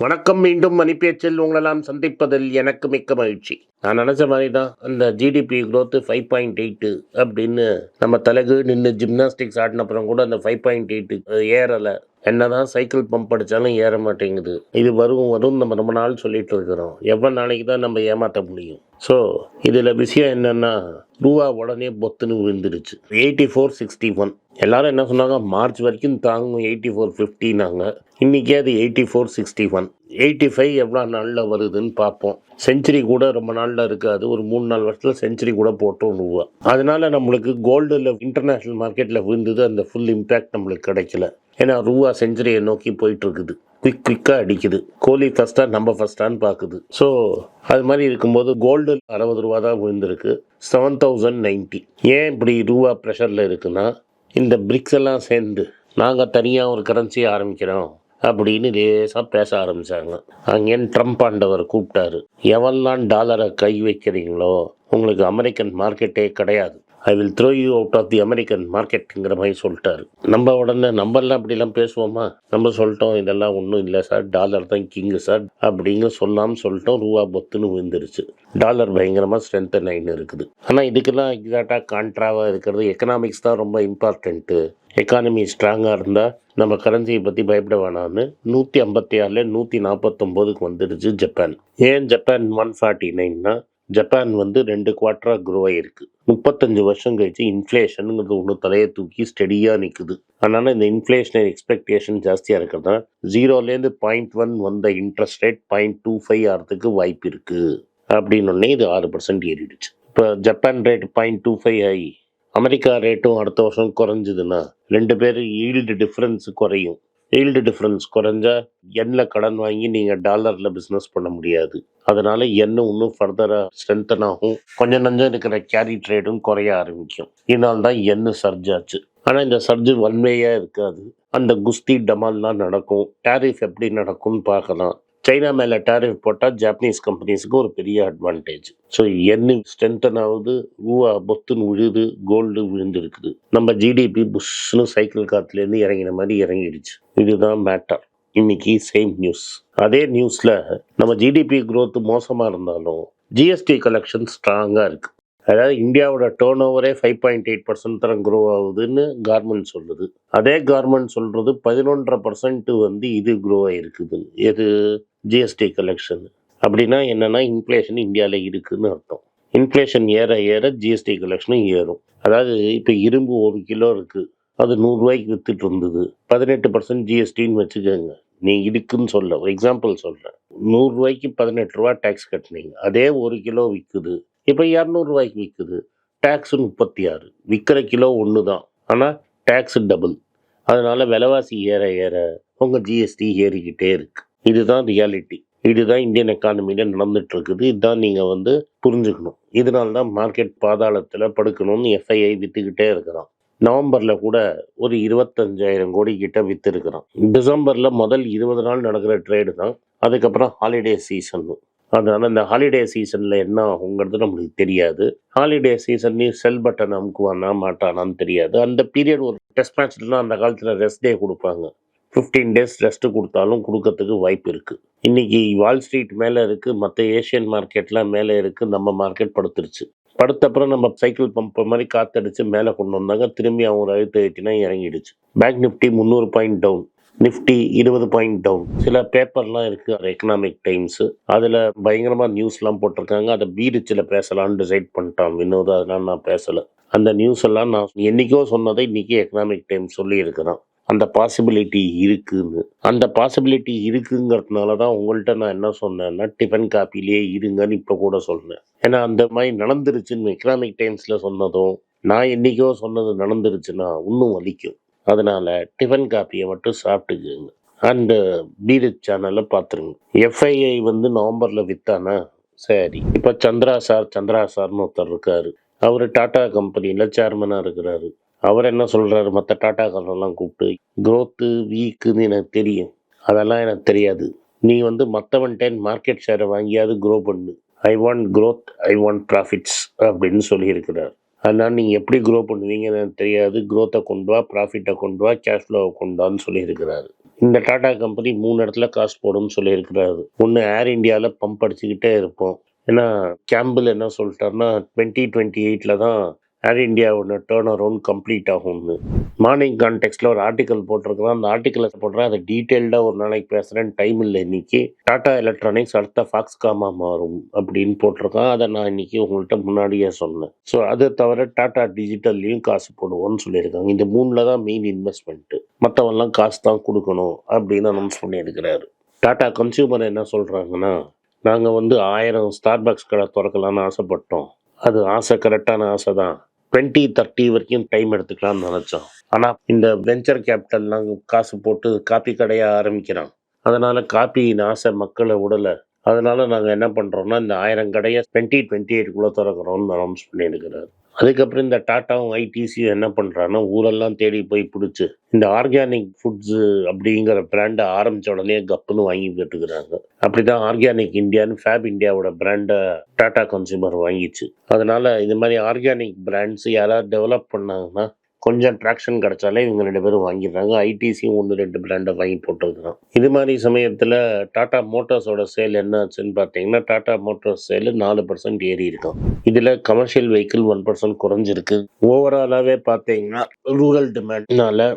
வணக்கம் மீண்டும் மணிப்பேச்சில் உங்களெல்லாம் சந்திப்பதில் எனக்கு மிக்க மகிழ்ச்சி. நான் நினச்ச மாதிரி தான் அந்த GDP growth five point eight அப்படின்னு நம்ம தலைகு நின்று ஜிம்னாஸ்டிக்ஸ் ஆடினப்புறம் கூட அந்த ஃபைவ் பாயிண்ட் எயிட்டு ஏறலை. என்னதான் சைக்கிள் பம்ப் அடித்தாலும் ஏற மாட்டேங்குது. இது வரும் வரும் நம்ம ரொம்ப நாள் சொல்லிட்டு இருக்கிறோம். எவ்வளோ நாளைக்கு தான் நம்ம ஏமாற்ற முடியும்? ஸோ இதில் விஷயம் என்னென்னா ரூபா உடனே பொத்துன்னு விழுந்துடுச்சு. எயிட்டி ஃபோர் சிக்ஸ்டி ஒன் எல்லாரும் என்ன சொன்னாங்க? மார்ச் வரைக்கும் தாங்கும் எயிட்டி ஃபோர் ஃபிஃப்டினாங்க இன்றைக்கே அது eighty four sixty one eighty five எவ்வளோ நாளில் வருதுன்னு பார்ப்போம். செஞ்சுரி கூட ரொம்ப நாளில் இருக்காது. ஒரு மூணு நாலு வருஷத்தில் செஞ்சுரி கூட போட்டோம் ரூபா. அதனால நம்மளுக்கு கோல்டில் இன்டர்நேஷ்னல் மார்க்கெட்டில் விழுந்தது அந்த ஃபுல் இம்பேக்ட் நம்மளுக்கு கிடைக்கல. ஏன்னா ரூபா செஞ்சுரியை நோக்கி போயிட்டு இருக்குது. குயிக் குயிக்காக அடிக்குது. கோலி ஃபஸ்ட்டாக நம்ம ஃபஸ்ட்டான்னு பார்க்குது ஸோ அது மாதிரி இருக்கும்போது கோல்டு அறுபது ரூபா தான் விழுந்திருக்கு. செவன் தௌசண்ட் நைன்ட்டி ஏன் இப்படி ரூபா ப்ரெஷரில் இருக்குன்னா இந்த பிரிக்ஸ் எல்லாம் சேர்ந்து நாங்கள் தனியாக ஒரு கரன்சி ஆரம்பிக்கிறோம் அப்படின்னு லேசாக பேச ஆரம்பித்தாங்க அங்கேன்னு ட்ரம்ப் ஆண்டவர் கூப்பிட்டாரு. எவெல்லாம் டாலரை கை வைக்கிறீங்களோ உங்களுக்கு அமெரிக்கன் மார்க்கெட்டே கிடையாது. I will throw you out of the American மார்க்கெட்டுங்கிற மாதிரி சொல்லிட்டாரு. நம்ம உடனே நம்மளாம் அப்படிலாம் பேசுவோமா? நம்ம சொல்லிட்டோம் இதெல்லாம் ஒன்றும் இல்லை சார் டாலர் தான் கிங்கு சார் அப்படிங்கிற சொல்லாமல் சொல்லிட்டோம் ரூபா பொத்துன்னு விழுந்துருச்சு. டாலர் பயங்கரமாக ஸ்ட்ரென்தன் ஆகின்னு இருக்குது. ஆனால் இதுக்கெல்லாம் எக்ஸாக்டாக கான்ட்ராவாக இருக்கிறது எக்கனாமிக்ஸ் தான் ரொம்ப இம்பார்ட்டண்ட்டு எக்கானமி ஸ்ட்ராங்காக இருந்தால் நம்ம கரன்சியை பற்றி பயப்பட வேணாம்னு நூற்றி ஐம்பத்தி ஆறில் நூற்றி நாற்பத்தொம்போதுக்கு வந்துடுச்சு ஜப்பான். ஏன் ஜப்பான் ஒன் ஃபார்ட்டி நைன்னா ஜப்பான் வந்து ரெண்டு குவார்ட்டராக க்ரோ ஆகிருக்கு முப்பத்தஞ்சு வருஷம் கழிச்சு இன்ஃப்ளேஷனுங்கிறது ஒன்று தலையை தூக்கி ஸ்டெடியாக நிற்குது அதனால் இந்த இன்ஃப்ளேஷனரி எக்ஸ்பெக்டேஷன் ஜாஸ்தியாக இருக்கிறதா ஜீரோலேருந்து பாயிண்ட் ஒன் வந்த interest rate point two five ஆகிறதுக்கு வாய்ப்பு இருக்குது அப்படின்னொடனே இது ஆறு பர்சன்ட் ஏறிடுச்சு. இப்போ Japan rate point two five ஆகி அமெரிக்கா ரேட்டும் அடுத்த வருஷம் குறைஞ்சிதுன்னா ரெண்டு பேரும் ஈல்டு டிஃப்ரென்ஸ் குறையும். ஈல்டு டிஃப்ரென்ஸ் குறைஞ்சா எண்ணில் கடன் வாங்கி நீங்கள் டாலரில் பிஸ்னஸ் பண்ண முடியாது. அதனால எண்ணெய் இன்னும் ஃபர்தராக ஸ்ட்ரென்தன் ஆகும். கொஞ்சம் நஞ்சம் இருக்கிற கேரி ட்ரேடும் குறைய ஆரம்பிக்கும். இதனால தான் எண்ணெய் சர்ஜ் ஆச்சு. ஆனால் இந்த சர்ஜு ஒன்வேயாக இருக்காது. அந்த குஸ்தி டமால்லாம் நடக்கும். டேரிஃப் எப்படி நடக்கும்னு பார்க்கலாம். சைனா மேலே டேரிஃப் போட்டால் ஜாப்பனீஸ் கம்பெனிஸுக்கு ஒரு பெரிய அட்வான்டேஜ் ஸோ என்ன ஸ்ட்ரென்தன் ஆகுது ரூபா பொத்துன்னு விழுது கோல்டு விழுந்துருக்குது. நம்ம ஜிடிபி புஷ்னு சைக்கிள் காத்துலேருந்து இறங்கின மாதிரி இறங்கிடுச்சு. இதுதான் மேட்டர் இன்னைக்கு சேம் நியூஸ் அதே நியூஸில் நம்ம ஜிடிபி க்ரோத் மோசமாக இருந்தாலும் ஜிஎஸ்டி கலெக்ஷன் ஸ்ட்ராங்காக இருக்குது அதாவது இந்தியாவோட டேர்ன் ஓவரே ஃபைவ் பாயிண்ட் எயிட் பர்சன்ட் தரம் க்ரோ ஆகுதுன்னு கார்மெண்ட் சொல்லுது. அதே கார்மெண்ட் சொல்கிறது பதினொன்றரை பர்சன்ட் வந்து இது க்ரோ ஆகிருக்குது எது? ஜிஎஸ்டி கலெக்ஷன் அப்படின்னா என்னன்னா இன்ஃப்ளேஷன் இந்தியாவில் இருக்குன்னு அர்த்தம். இன்ஃப்ளேஷன் ஏற ஏற ஜிஎஸ்டி கலெக்ஷனும் ஏறும். அதாவது இப்போ இரும்பு ஒரு கிலோ இருக்குது அது நூறுரூவாய்க்கு வித்துட்டு இருந்தது. பதினெட்டு பர்சன்ட் ஜிஎஸ்டின்னு வச்சுக்கோங்க. நீ இருக்குன்னு சொல்ல ஒரு எக்ஸாம்பிள் சொல்கிறேன் நூறுரூவாய்க்கு பதினெட்டு ரூபா டேக்ஸ் கட்டினீங்க. அதே ஒரு கிலோ விற்குது இப்போ இரநூறுவாய்க்கு விற்குது டேக்ஸ் முப்பத்தி ஆறு விற்கிற கிலோ ஒன்று தான் ஆனால் டேக்ஸ் டபுள் அதனால் விலைவாசி ஏற ஏற உங்கள் ஜிஎஸ்டி ஏறிக்கிட்டே இருக்கு. இதுதான் ரியாலிட்டி இதுதான் இந்தியன் எக்கானமியில் நடந்துட்டு இருக்குது இதுதான் நீங்கள் வந்து புரிஞ்சுக்கணும். இதனால தான் மார்க்கெட் பாதாளத்தில் படுக்கணும்னு எஃப்ஐஐ விற்றுக்கிட்டே இருக்கிறான். நவம்பரில் கூட ஒரு இருபத்தஞ்சாயிரம் கோடி கிட்ட விற்றுருக்குறான் டிசம்பரில் முதல் இருபது நாள் நடக்கிற ட்ரேடு தான். அதுக்கப்புறம் ஹாலிடே சீசன்னு அதனால் இந்த ஹாலிடே சீசனில் என்ன ஆகுங்கிறது நம்மளுக்கு தெரியாது. ஹாலிடே சீசன்லேயும் செல் பட்டன் அமுக்குவானா மாட்டானான்னு தெரியாது. அந்த பீரியட் ஒரு டெஸ்ட் மேட்ச்லாம் அந்த காலத்தில் ரெஸ்ட் டே கொடுப்பாங்க. ஃபிஃப்டீன் டேஸ் ரெஸ்ட் கொடுத்தாலும் கொடுக்கறதுக்கு வாய்ப்பு இருக்குது இன்னைக்கு வால் ஸ்ட்ரீட் மேலே இருக்குது மற்ற ஏஷியன் மார்க்கெட்லாம் மேலே இருக்குது நம்ம மார்க்கெட் படுத்துருச்சு. படுத்தப்புறம் நம்ம சைக்கிள் பம்ப் மாதிரி காத்தடிச்சு மேலே கொண்டு வந்தாங்க திரும்பி அவங்க அழுத்த ஏற்றினா இறங்கிடுச்சு. பேங்க் நிஃப்டி முந்நூறு பாயிண்ட் டவுன் நிஃப்டி இருபது பாயிண்ட் டவுன் சில பேப்பர்லாம் இருக்குது எக்கனாமிக் டைம்ஸு அதில் பயங்கரமாக நியூஸ்லாம் போட்டிருக்காங்க. அதை பீரிச்சில் பேசலாம்னு டிசைட் பண்ணிட்டான் வினோத். அதெல்லாம் நான் பேசலை. அந்த நியூஸ் எல்லாம் நான் என்னைக்கோ சொன்னதை இன்னைக்கு எக்கனாமிக் டைம்ஸ் சொல்லி இருக்கிறான். அந்த பாசிபிலிட்டி இருக்குன்னு. அந்த பாசிபிலிட்டி இருக்குங்கிறதுனால தான் உங்கள்கிட்ட நான் என்ன சொன்னேன்னா டிஃபன் காப்பிலேயே இருங்கன்னு இப்போ கூட சொன்னேன் ஏன்னா அந்த மாதிரி நடந்துருச்சுன்னு எக்கனாமிக் டைம்ஸில் சொன்னதும் நான் என்னைக்கோ சொன்னது நடந்துருச்சுன்னா இன்னும் வலிக்கும். அதனால் டிஃபன் காப்பியை மட்டும் சாப்பிட்டுக்குங்க. அண்டு பீரத் சேனலை பார்த்துருங்க. எஃப்ஐஐ வந்து நவம்பரில் விற்றானா சரி. இப்போ சந்திரா சார் சந்திரா சார்னு ஒருத்தர் இருக்கார். அவர் டாடா கம்பெனியில் சேர்மனாக இருக்கிறாரு. அவர் என்ன சொல்கிறாரு மற்ற டாட்டாக்காரெல்லாம் கூப்பிட்டு க்ரோத்து வீக்குன்னு எனக்கு தெரியும். அதெல்லாம் எனக்கு தெரியாது. நீ வந்து மற்றவன்டேன் மார்க்கெட் ஷேரை வாங்கியாவது க்ரோ பண்ணு. I want growth I want profits அப்படின்னு சொல்லியிருக்கிறார். அதனால் நீங்கள் எப்படி க்ரோ பண்ணுவீங்கன்னு எனக்கு தெரியாது. க்ரோத்தை கொண்டு வா ப்ராஃபிட்டை கொண்டு வா கேஷ் ஃப்ளோவை கொண்டு வான்னு சொல்லியிருக்கிறாரு. இந்த டாடா கம்பெனி மூணு இடத்துல காசு போடும்னு சொல்லியிருக்கிறாரு. ஒன்று ஏர் இந்தியாவில் பம்ப் அடிச்சுக்கிட்டே இருப்போம். ஏன்னா கேம்பிள் என்ன சொல்லிட்டாருன்னா டுவெண்ட்டி டுவெண்ட்டி எயிட்டில் தான் ஏர் ஒன்று டேர்ன் அரவுண்ட் கம்ப்ளீட் ஆகும்னு. மார்னிங் கான்டெக்ட்ல ஒரு ஆர்டிக்கல் போட்டிருக்கிறோம். அந்த ஆர்டிக்கலை போடுறேன் அதை டீட்டெயில்டாக ஒரு நாளைக்கு பேசுகிறேன் டைம் இல்லை இன்னைக்கு. டாடா எலக்ட்ரானிக்ஸ் அடுத்த ஃபாக்ஸ்காமா மாறும் அப்படின்னு போட்டிருக்கான் அதை நான் இன்னைக்கு உங்கள்கிட்ட முன்னாடியே சொன்னேன். ஸோ அதை தவிர டாடா டிஜிட்டல்லையும் காசு போடுவோம்னு சொல்லியிருக்காங்க. இந்த மூணில் தான் மெயின் இன்வெஸ்ட்மெண்ட்டு மற்றவெல்லாம் காசு தான் கொடுக்கணும் அப்படின்னு அனௌன்ஸ் பண்ணியிருக்கிறாரு டாடா கன்சியூமர் என்ன சொல்கிறாங்கன்னா நாங்கள் வந்து ஆயிரம் ஸ்டார் பாக்ஸ் கடை திறக்கலான்னு ஆசைப்பட்டோம். அது ஆசை கரெக்டான ஆசை தான். டுவெண்ட்டி தேர்ட்டி வரைக்கும் டைம் எடுத்துக்கலாம்னு நினச்சோம். ஆனால் இந்த வெஞ்சர் கேபிட்டல்லாம் காசு போட்டு காப்பி கடையாக ஆரம்பிக்கிறான் அதனால் காப்பியின் ஆசை மக்களை விடலை அதனால் நாங்கள் என்ன பண்ணுறோம்னா இந்த ஆயிரம் கடையை டுவெண்ட்டி டுவெண்ட்டி எயிட்குள்ளே திறக்கிறோம்னு அனௌன்ஸ் பண்ணியிருக்கிறார். அதுக்கப்புறம் இந்த டாட்டாவும் ஐடிசியும் என்ன பண்ணுறான்னா ஊரெல்லாம் தேடி போய் பிடிச்சி இந்த ஆர்கானிக் ஃபுட்ஸு அப்படிங்கிற பிராண்டை ஆரம்பித்த உடனே கப்புன்னு வாங்கி போட்டுக்கிறாங்க அப்படி தான் ஆர்கானிக் இந்தியான்னு ஃபேப் இந்தியாவோட பிராண்டை டாட்டா கன்சியூமர் வாங்கிச்சு. அதனால் இந்த மாதிரி ஆர்கானிக் பிராண்ட்ஸ் யாராவது டெவலப் பண்ணாங்கன்னா கொஞ்சம் ட்ராக்ஷன் கிடைச்சாலே இவங்க ரெண்டு பேரும் வாங்கிடுறாங்க. ஐடிசியும் ஒன்று ரெண்டு பிராண்டை வாங்கி போட்டுருக்குறான் இது மாதிரி சமயத்தில் டாடா மோட்டார்ஸோட சேல் என்ன ஆச்சுன்னு பார்த்தீங்கன்னா டாடா மோட்டார்ஸ் சேல் நாலு பர்சன்ட் ஏறி இருக்கும். இதில் கமர்ஷியல் வெஹிக்கிள் ஒன் பர்சன்ட் குறைஞ்சிருக்கு. ஓவராலாகவே பார்த்தீங்கன்னா ரூரல் டிமாண்ட்னால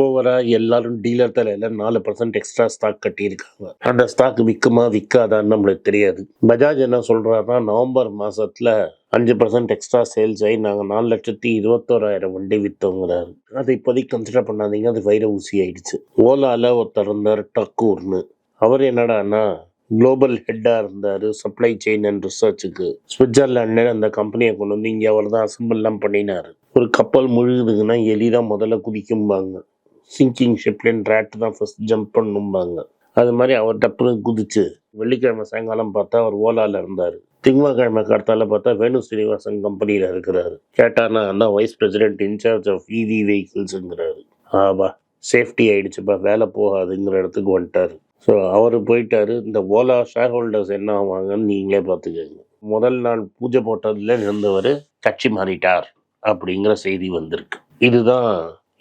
ஓவரா எல்லாரும் டீலர் தலையில நாலு பர்சன்ட் எக்ஸ்ட்ரா ஸ்டாக் கட்டியிருக்காங்க. அந்த ஸ்டாக் விற்குமா விற்காதான்னு நம்மளுக்கு தெரியாது. பஜாஜ் என்ன சொல்கிறாருன்னா நவம்பர் மாதத்தில் அஞ்சு பர்சன்ட் எக்ஸ்ட்ரா சேல்ஸ் ஆகி நாங்கள் நாலு லட்சத்தி இருபத்தோராயிரம் வண்டி விற்றோங்கிறாரு அதை இப்போதைக்கு கன்சிடர் பண்ணாதீங்க அது வைர ஊசி ஆயிடுச்சு. ஓலாவில் ஒருத்தர் இருந்தார் டக்கூர்னு. அவர் என்னடான்னா குளோபல் ஹெட்டாக இருந்தார் சப்ளை செயின் அண்ட் ரிசர்ச்சுக்கு சுவிட்சர்லாண்டில் அந்த கம்பெனியை கொண்டு வந்து இங்கே அவர் தான் அசம்பிள்லாம் பண்ணினார். ஒரு கப்பல் முழுகுதுன்னா எலி தான் முதல்ல குதிக்கும்பாங்க. சிங்கிங் ஷிப்லேருந்து ரேட்டு தான் ஃபஸ்ட் ஜம்ப் பண்ணும்பாங்க. அது மாதிரி அவர் டப்புன்னு குதிச்சு வெள்ளிக்கிழமை சாயங்காலம் பார்த்தா அவர் ஓலாவில் இருந்தார். திங்கக்கிழமை கடத்தால பார்த்தா வேணு ஸ்ரீனிவாசன் கம்பெனியில் இருக்கிறாரு. கேட்டார்னா அண்ணா vice president in charge of EV வெஹிக்கிள்ஸுங்கிறாரு ஆபா சேஃப்டி ஆயிடுச்சுப்பா வேலை போகாதுங்கிற இடத்துக்கு வந்துட்டாரு. ஸோ அவர் போயிட்டாரு. இந்த ஓலா ஷேர் ஹோல்டர்ஸ் என்ன ஆவாங்கன்னு நீங்களே பார்த்துக்கோங்க. முதல் நாள் பூஜை போட்டதில் இருந்தவர் கட்சி மாறிட்டார் அப்படிங்கிற செய்தி வந்திருக்கு. இதுதான்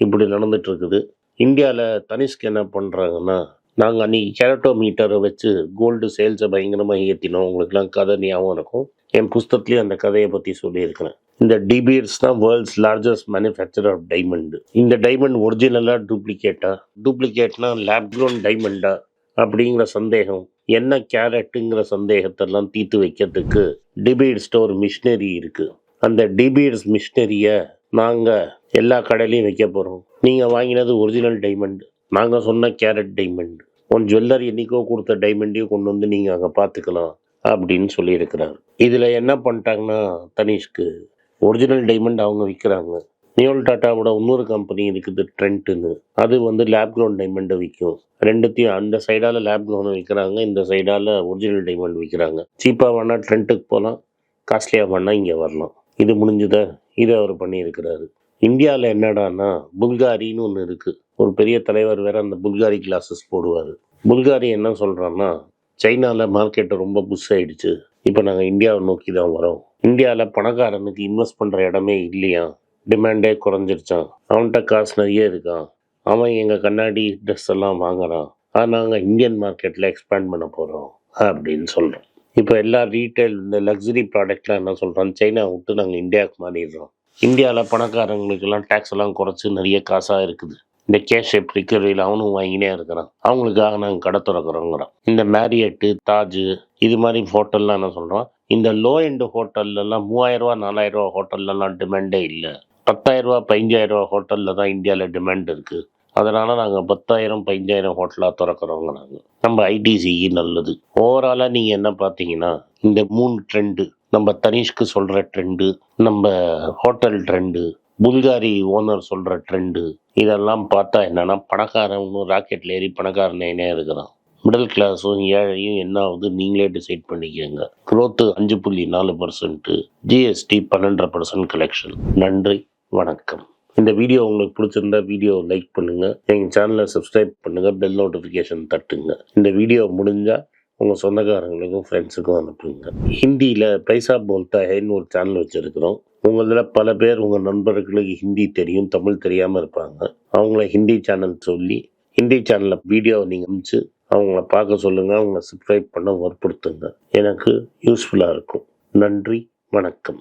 இப்படி நடந்துட்டு இருக்குது இந்தியாவில் தனிஷ்க் என்ன பண்ணுறாங்கன்னா நாங்கள் அன்றைக்கி கேரட்டோ மீட்டரை வச்சு கோல்டு சேல்ஸை பயங்கரமாக ஏற்றினோம் உங்களுக்குலாம் கதை ஞாபகம் இருக்கும். என் புஸ்தத்துலேயும் அந்த கதையை பற்றி சொல்லியிருக்கிறேன். இந்த டிபிஎர்ஸ் தான் world's largest manufacture of diamond இந்த டைமண்ட் ஒரிஜினலாக டூப்ளிகேட்டா டூப்ளிகேட்னா லேப் க்ரோன் டைமண்டா அப்படிங்கிற சந்தேகம். என்ன கேரட்டுங்கிற சந்தேகத்தெல்லாம் தீர்த்து வைக்கிறதுக்கு டிபீட்ஸ்ட ஒரு மிஷினரி இருக்குது அந்த டிபீட்ஸ் மிஷினரியை நாங்கள் எல்லா கடையிலையும் வைக்க போகிறோம் நீங்கள் வாங்கினது ஒரிஜினல் டைமண்ட் நாங்கள் சொன்ன கேரட் டைமண்ட் உன் ஜுவல்லரி என்னைக்கோ கொடுத்த டைமண்டையும் கொண்டு வந்து நீங்கள் அங்கே பார்த்துக்கலாம் அப்படின்னு சொல்லியிருக்கிறார். இதில் என்ன பண்ணிட்டாங்கன்னா தனிஷ்க்கு ஒரிஜினல் டைமண்ட் அவங்க விற்கிறாங்க நியோல் டாட்டாவோட இன்னொரு கம்பெனி இருக்குது ட்ரெண்ட்டுன்னு அது வந்து லேப் க்ரௌண்ட் டைமண்டை விற்கும் ரெண்டுத்தையும் அந்த சைடால் லேப் க்ரௌண்ட் விற்கிறாங்க இந்த சைடால் ஒரிஜினல் டைமண்ட் விற்கிறாங்க சீப்பாக வேணால் ட்ரெண்ட்டுக்கு போகலாம் காஸ்ட்லியாக வேணால் இங்கே வரலாம். இது முடிஞ்சுதா? இதை அவர் பண்ணியிருக்கிறாரு. இந்தியாவில் என்னடான்னா புல்காரின்னு ஒன்று இருக்குது ஒரு பெரிய தலைவர் வேற அந்த புல்காரி கிளாஸஸ் போடுவார். புல்காரி என்ன சொல்கிறான்னா சைனாவில் மார்க்கெட்டு ரொம்ப புஷ் ஆகிடுச்சு இப்போ நாங்கள் இந்தியாவை நோக்கி தான் வரோம். இந்தியாவில் பணக்காரனுக்கு இன்வெஸ்ட் பண்ணுற இடமே இல்லையா? டிமாண்டே குறைஞ்சிருச்சான் அவன்கிட்ட காசு நிறைய இருக்கான் அவன் எங்கள் கண்ணாடி ட்ரெஸ் எல்லாம் வாங்குறான். ஆனால் நாங்கள் இந்தியன் மார்க்கெட்டில் எக்ஸ்பேண்ட் பண்ண போகிறோம் அப்படின்னு சொல்கிறோம் இப்போ எல்லா ரீட்டைல் இந்த லக்ஸரி ப்ராடக்ட்லாம் என்ன சொல்கிறான் சைனா விட்டு நாங்கள் இந்தியாவுக்கு மாறிடுறோம். இந்தியாவில் பணக்காரங்களுக்கெல்லாம் டேக்ஸ் எல்லாம் குறைச்சி நிறைய காசாக இருக்குது. இந்த கேஷ் ரிக்கவரியில் அவனும் வாங்கினே இருக்கிறான். அவங்களுக்காக நாங்கள் கடை திறக்கிறோங்கிறோம் இந்த மேரியட்டு தாஜ் இது மாதிரி ஹோட்டல்லாம் என்ன சொல்கிறோம் இந்த லோ எண்டு ஹோட்டல்லலாம் மூவாயிரரூவா நாலாயிரரூவா ஹோட்டல்லலாம் டிமாண்டே இல்லை. பத்தாயிரரூவா பதினஞ்சாயிரரூவா ஹோட்டலில் தான் இந்தியாவில் டிமாண்ட் இருக்குது அதனால் நாங்கள் பத்தாயிரம் பதினஞ்சாயிரம் ஹோட்டலாக திறக்கிறோங்க நாங்கள் நம்ம ஐடிசிஇ நல்லது. ஓவராலாக நீங்கள் என்ன பார்த்தீங்கன்னா இந்த மூணு ட்ரெண்டு நம்ம தனிஷ்க்கு சொல்கிற ட்ரெண்டு நம்ம ஹோட்டல் ட்ரெண்டு புல்காரி ஓனர் சொல்கிற ட்ரெண்டு இதெல்லாம் பார்த்தா என்னன்னா பணக்காரனும் ராக்கெட்டில் ஏறி பணக்காரனே இருக்கிறான் மிடில் கிளாஸும் ஏழையும் என்ன ஆகுது நீங்களே டிசைட் பண்ணிக்கோங்க குரோத்து அஞ்சு புள்ளி நாலு பர்சன்ட்டு ஜிஎஸ்டி பன்னெண்டரை பர்சன்ட் கலெக்ஷன் நன்றி வணக்கம். இந்த வீடியோ உங்களுக்கு பிடிச்சிருந்தா வீடியோ லைக் பண்ணுங்க. எங்கள் சேனலை சப்ஸ்கிரைப் பண்ணுங்க. பெல் நோட்டிஃபிகேஷன் தட்டுங்க. இந்த வீடியோ முடிஞ்சா உங்கள் சொந்தக்காரங்களுக்கும் ஃப்ரெண்ட்ஸுக்கும் அனுப்புங்க. ஹிந்தியில் பைசா போல்தா ஹேன்னு ஒரு சேனல் வச்சுருக்கிறோம். உங்களில் பல பேர் உங்கள் நண்பர்களுக்கு ஹிந்தி தெரியும் தமிழ் தெரியாமல் இருப்பாங்க. அவங்கள ஹிந்தி சேனல் சொல்லி ஹிந்தி சேனலில் வீடியோ நீங்கள் அனுப்பிச்சு அவங்கள பார்க்க சொல்லுங்கள் அவங்கள சப்ஸ்கிரைப் பண்ண வற்புறுத்துங்க. எனக்கு யூஸ்ஃபுல்லாக இருக்கும். நன்றி வணக்கம்.